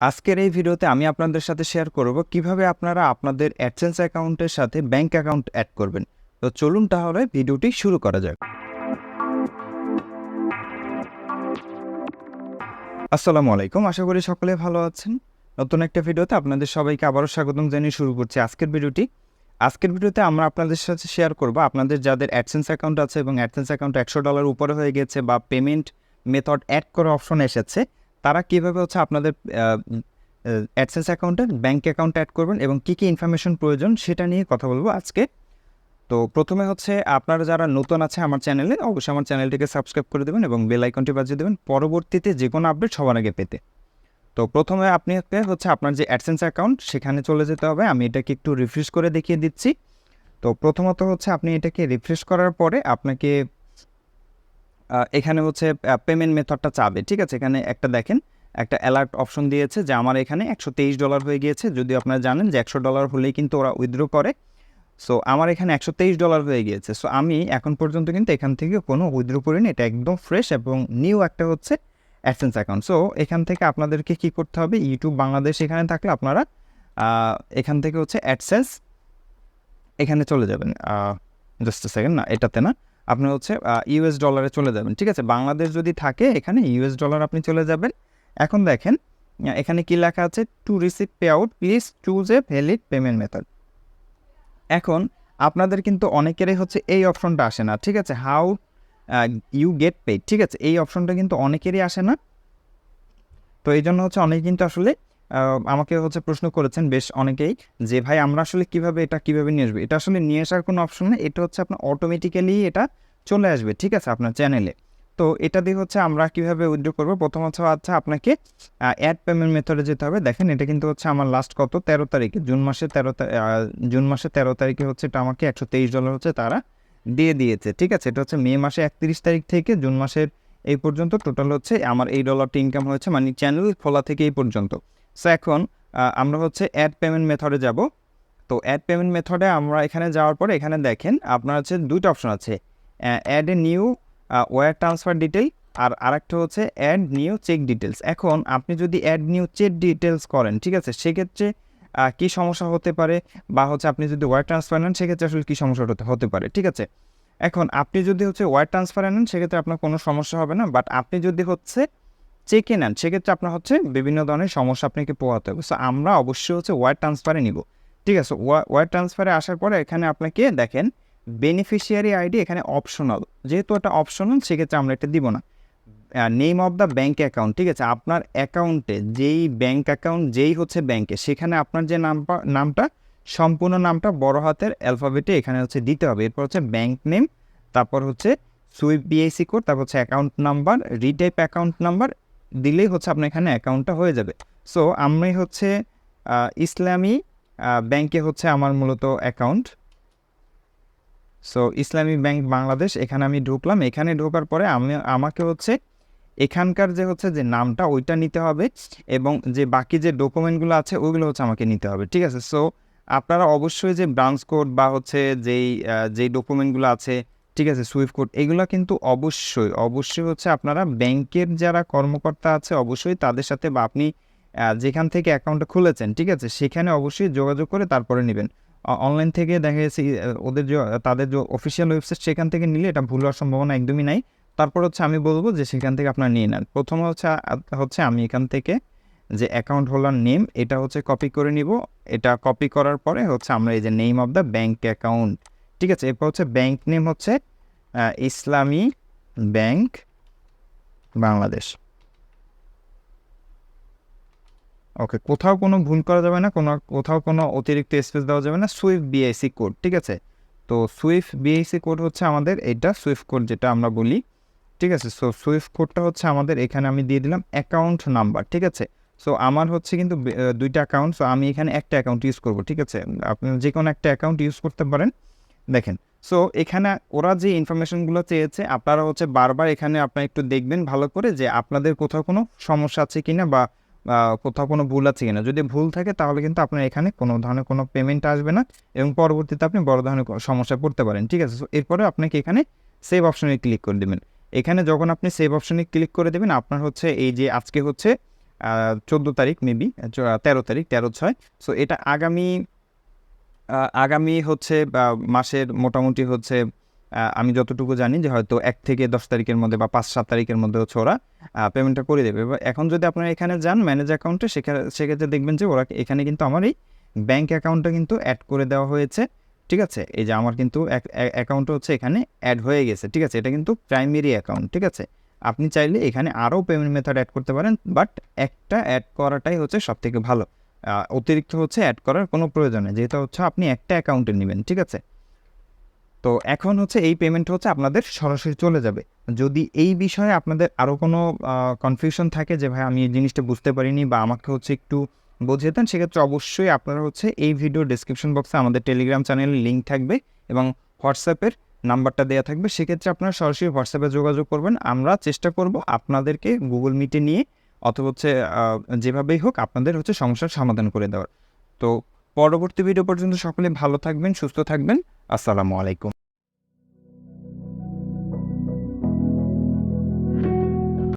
আজকের এই ভিডিওতে আমি আপনাদের সাথে শেয়ার করব কীভাবে আপনারা আপনাদের অ্যাডসেন্স অ্যাকাউন্টের সাথে ব্যাংক অ্যাকাউন্ট অ্যাড করবেন। তো চলুন তাহলে ভিডিওটি শুরু করা যাক। আসসালামু আলাইকুম, আশা করি সকলে ভালো আছেন। নতুন একটা ভিডিওতে আপনাদের সবাইকে আবারও স্বাগতম জানিয়ে শুরু করছি আজকের ভিডিওটি। আজকের ভিডিওতে আমরা আপনাদের সাথে শেয়ার করব আপনাদের যাদের অ্যাডসেন্স অ্যাকাউন্ট আছে এবং অ্যাডসেন্স অ্যাকাউন্ট একশো ডলার উপরে হয়ে গেছে বা পেমেন্ট মেথড অ্যাড করার অপশন এসেছে। তারা কীভাবে হচ্ছে আপনাদের অ্যাডসেন্স অ্যাকাউন্টে ব্যাঙ্ক অ্যাকাউন্ট অ্যাড করবেন এবং কী কী ইনফরমেশন প্রয়োজন সেটা নিয়ে কথা বলব আজকে। তো প্রথমে হচ্ছে আপনারা যারা নতুন আছে আমার চ্যানেলে অবশ্যই আমার চ্যানেলটিকে সাবস্ক্রাইব করে দেবেন এবং বেল আইকনটি বাজিয়ে দেবেন পরবর্তীতে যে কোনো আপডেট সবার আগে পেতে। তো প্রথমে আপনি হচ্ছে আপনার যে অ্যাডসেন্স অ্যাকাউন্ট সেখানে চলে যেতে হবে। আমি এটাকে একটু রিফ্রেশ করে দেখিয়ে দিচ্ছি। তো প্রথমত হচ্ছে আপনি এটাকে রিফ্রেশ করার পরে আপনাকে এখানে হচ্ছে পেমেন্ট মেথডটা চাবে, ঠিক আছে? এখানে একটা দেখেন, একটা অ্যালার্ট অপশন দিয়েছে যে আমার এখানে একশো তেইশ ডলার হয়ে গিয়েছে। যদি আপনারা জানেন যে একশো ডলার হলেই কিন্তু ওরা উইথড্র করে। সো আমার এখানে একশো তেইশ ডলার হয়ে গিয়েছে। সো আমি এখন পর্যন্ত কিন্তু এখান থেকে কোনো উইথড্র করিনি। এটা একদম ফ্রেশ এবং নিউ একটা হচ্ছে অ্যাডসেন্স অ্যাকাউন্ট সো এখান থেকে আপনাদেরকে কি করতে হবে? ইউটিউব বাংলাদেশ এখানে থাকলে আপনারা এখান থেকে হচ্ছে অ্যাডসেন্স এখানে চলে যাবেন। জাস্ট সেকেন্ড না, এটাতে না। আপনি হচ্ছে ইউএস ডলারে চলে যাবেন, ঠিক আছে? বাংলাদেশ যদি থাকে, এখানে ইউএস ডলার আপনি চলে যাবেন। এখন দেখেন এখানে কি লেখা আছে? To receive payout please choose a valid payment method এখন, আপনাদের কিন্তু অনেকেরই হচ্ছে এই অপশনটা আসে না, ঠিক আছে? হাউ ইউ গেট পেড ঠিক আছে? এই অপশনটা কিন্তু অনেকেরই আসে না। তো এই জন্য হচ্ছে অনেকে কিন্তু আসলে আমাকে হচ্ছে প্রশ্ন করেছেন বেশ অনেকেই যে, ভাই, আমরা আসলে কীভাবে এটা কীভাবে নিয়ে আসবে? এটা আসলে নিয়ে আসার কোনো অপশন নেই, এটা হচ্ছে আপনার অটোমেটিক্যালি এটা চলে আসবে, ঠিক আছে, আপনার চ্যানেলে তো এটা দিয়ে হচ্ছে আমরা কীভাবে উইথড্র করব? প্রথম হচ্ছে আচ্ছা আপনাকে অ্যাড পেমেন্ট মেথডে যেতে হবে। দেখেন, এটা কিন্তু হচ্ছে আমার লাস্ট কত? তেরো তারিখে, জুন মাসে তেরো জুন মাসে তেরো তারিখে হচ্ছে এটা আমাকে একশো তেইশ ডলার হচ্ছে তারা দিয়ে দিয়েছে, ঠিক আছে? এটা হচ্ছে মে মাসে একত্রিশ তারিখ থেকে জুন মাসের এই পর্যন্ত টোটাল হচ্ছে আমার এই ডলারটি ইনকাম হয়েছে মানে চ্যানেল খোলা থেকে এই পর্যন্ত। সো এখন আমরা হচ্ছে অ্যাড পেমেন্ট মেথডে যাব। তো অ্যাড পেমেন্ট মেথডে আমরা এখানে যাওয়ার পরে এখানে দেখেন আপনার হচ্ছে দুইটা অপশন আছে। Add a new wire transfer detail আর আরেকটা হচ্ছে অ্যাড নিউ চেক ডিটেলস এখন আপনি যদি অ্যাড নিউ চেক ডিটেলস করেন, ঠিক আছে? সেক্ষেত্রে কী সমস্যা হতে পারে? বা হচ্ছে আপনি যদি ওয়ার ট্রান্সফার নেন, সেক্ষেত্রে আসলে কী সমস্যা হতে হতে পারে, ঠিক আছে? এখন আপনি যদি হচ্ছে ওয়ার ট্রান্সফার নেন, সেক্ষেত্রে আপনার কোনো সমস্যা হবে না। বাট আপনি যদি হচ্ছে চেকে নেন। সেক্ষেত্রে আপনার হচ্ছে বিভিন্ন ধরনের সমস্যা আপনাকে পোহাতে হবে। সো আমরা অবশ্যই হচ্ছে ওয়ার ট্রান্সফারে নিব। ঠিক আছে? ওয়ার ট্রান্সফারে আসার পরে এখানে আপনাকে দেখেন বেনিফিশিয়ারি আইডি এখানে অপশনাল যেহেতু এটা অপশনাল সেক্ষেত্রে আমরা এটা দিব না। Name of the bank account ঠিক আছে? আপনার অ্যাকাউন্টে যেই ব্যাঙ্ক অ্যাকাউন্ট যেই হচ্ছে ব্যাংকে সেখানে আপনার যে নাম নামটা, সম্পূর্ণ নামটা বড় হাতের অ্যালফাবেটে এখানে হচ্ছে দিতে হবে। এরপর হচ্ছে ব্যাঙ্ক নেম তারপর হচ্ছে সুইপ বিআইসি কোড তারপর হচ্ছে account number retype account number দিলেই হচ্ছে আপনার এখানে অ্যাকাউন্টটা হয়ে যাবে। সো, আমি হচ্ছে ইসলামী ব্যাংকে হচ্ছে আমার মূলত account. So, Islami bank Bangladesh, এখানে আমি ঢুকলাম। এখানে ঢোকার পরে আমি, আমাকে হচ্ছে এখানকার যে হচ্ছে যে নামটা, ওইটা নিতে হবে এবং যে বাকি যে ডকুমেন্টগুলো আছে, ওইগুলো হচ্ছে আমাকে নিতে হবে, ঠিক আছে? সো, আপনারা অবশ্যই যে ব্রাঞ্চ কোড বা হচ্ছে যেই যেই ডকুমেন্টগুলো আছে ঠিক আছে, সুইফট কোড। এগুলো কিন্তু অবশ্যই অবশ্যই হচ্ছে আপনারা ব্যাংকের যারা কর্মকর্তা আছে, অবশ্যই তাদের সাথে বা আপনি যেখান থেকে অ্যাকাউন্টটা খুলেছেন, ঠিক আছে, সেখানে অবশ্যই যোগাযোগ করে তারপরে নেবেন। অনলাইন থেকে দেখা গেছে ওদের যে, তাদের যে অফিসিয়াল ওয়েবসাইট সেখান থেকে নিলে এটা ভুল হওয়ার সম্ভাবনা একদমই নাই। তারপর হচ্ছে আমি বলব যে, সেখান থেকে আপনার নিয়ে নেন। প্রথম হচ্ছে হচ্ছে আমি এখান থেকে যে অ্যাকাউন্ট হোল্ডার নেম এটা হচ্ছে কপি করে নিব। এটা কপি করার পরে হচ্ছে আমরা এই যে name of the bank account ঠিক আছে, এরপর হচ্ছে ব্যাংক নেম হচ্ছে ইসলামী ব্যাংক বাংলাদেশ। ওকে, কোথাও কোনো ভুল করা যাবে না, কোনো, কোথাও কোনো অতিরিক্ত স্পেস দেওয়া যাবে না সুইফট বিআইসি কোড ঠিক আছে? তো সুইফট বিআইসি কোড হচ্ছে আমাদের এটা সুইফট কোড যেটা আমরা বলি, ঠিক আছে? সো সুইফট কোডটা হচ্ছে আমাদের, এখানে আমি দিয়ে দিলাম অ্যাকাউন্ট নাম্বার ঠিক আছে? সো আমার হচ্ছে কিন্তু দুইটা অ্যাকাউন্ট সো আমি এখানে একটা অ্যাকাউন্ট ইউজ করব, ঠিক আছে? আপনি যে কোনো একটা অ্যাকাউন্ট ইউজ করতে পারেন। দেখেন সো এখানে ওরা যে ইনফরমেশনগুলো চেয়েছে, আপনারা হচ্ছে বারবার এখানে আপনারা একটু দেখবেন ভালো করে যে আপনাদের কোথাও কোনো সমস্যা আছে কিনা বা কোথাও কোনো ভুল আছে কিনা। যদি ভুল থাকে তাহলে কিন্তু আপনার এখানে কোনো ধরনের কোনো পেমেন্ট আসবে না এবং পরবর্তীতে আপনি বড় ধরনের সমস্যায় পড়তে পারেন, ঠিক আছে? সো এরপরে আপনাকে এখানে সেভ অপশনে ক্লিক করে দেবেন। এখানে যখন আপনি সেভ অপশনে ক্লিক করে দেবেন, আপনার হচ্ছে এই যে আজকে হচ্ছে চোদ্দ তারিখ মেবি তেরো তারিখ, তেরো ছয়। সো এটা আগামী আগামী হচ্ছে বা মাসের মোটামুটি হচ্ছে আমি যতটুকু জানি যে হয়তো এক থেকে দশ তারিখের মধ্যে বা পাঁচ সাত তারিখের মধ্যে হচ্ছে ওরা পেমেন্টটা করে দেবে। এখন যদি আপনারা এখানে যান ম্যানেজ অ্যাকাউন্টে সেখানে, সেক্ষেত্রে দেখবেন যে ওরা এখানে কিন্তু আমার এই ব্যাঙ্ক অ্যাকাউন্টটা কিন্তু অ্যাড করে দেওয়া হয়েছে। ঠিক আছে? এই যে আমার কিন্তু অ্যাকাউন্ট হচ্ছে এখানে অ্যাড হয়ে গেছে। ঠিক আছে? এটা কিন্তু প্রাইমারি অ্যাকাউন্ট ঠিক আছে? আপনি চাইলে এখানে আরও পেমেন্ট মেথড অ্যাড করতে পারেন বাট একটা অ্যাড করাটাই হচ্ছে সব থেকে ভালো। অতিরিক্ত হচ্ছে অ্যাড করার কোনো প্রয়োজন নেই। যেহেতু হচ্ছে আপনি একটা অ্যাকাউন্টে নেবেন, ঠিক আছে? তো এখন হচ্ছে এই পেমেন্ট হচ্ছে আপনাদের সরাসরি চলে যাবে। যদি এই বিষয়ে আপনাদের আরও কোনো কনফিউশন থাকে যে, ভাই, আমি এই জিনিসটা বুঝতে পারিনি বা আমাকে হচ্ছে একটু বুঝিয়ে দেন, সেক্ষেত্রে অবশ্যই আপনারা হচ্ছে এই ভিডিও ডিসক্রিপশন বক্সে আমাদের টেলিগ্রাম চ্যানেলের লিঙ্ক থাকবে এবং হোয়াটসঅ্যাপের নাম্বারটা দেওয়া থাকবে। সেক্ষেত্রে আপনারা সরাসরি হোয়াটসঅ্যাপে যোগাযোগ করবেন। আমরা চেষ্টা করব আপনাদেরকে গুগল মিটে নিয়ে অথবা হচ্ছে যেভাবেই হোক আপনাদের হচ্ছে সমস্যার সমাধান করে দেওয়ার। তো পরবর্তী ভিডিও পর্যন্ত সকলে ভালো থাকবেন, সুস্থ থাকবেন। আসসালামু আলাইকুম।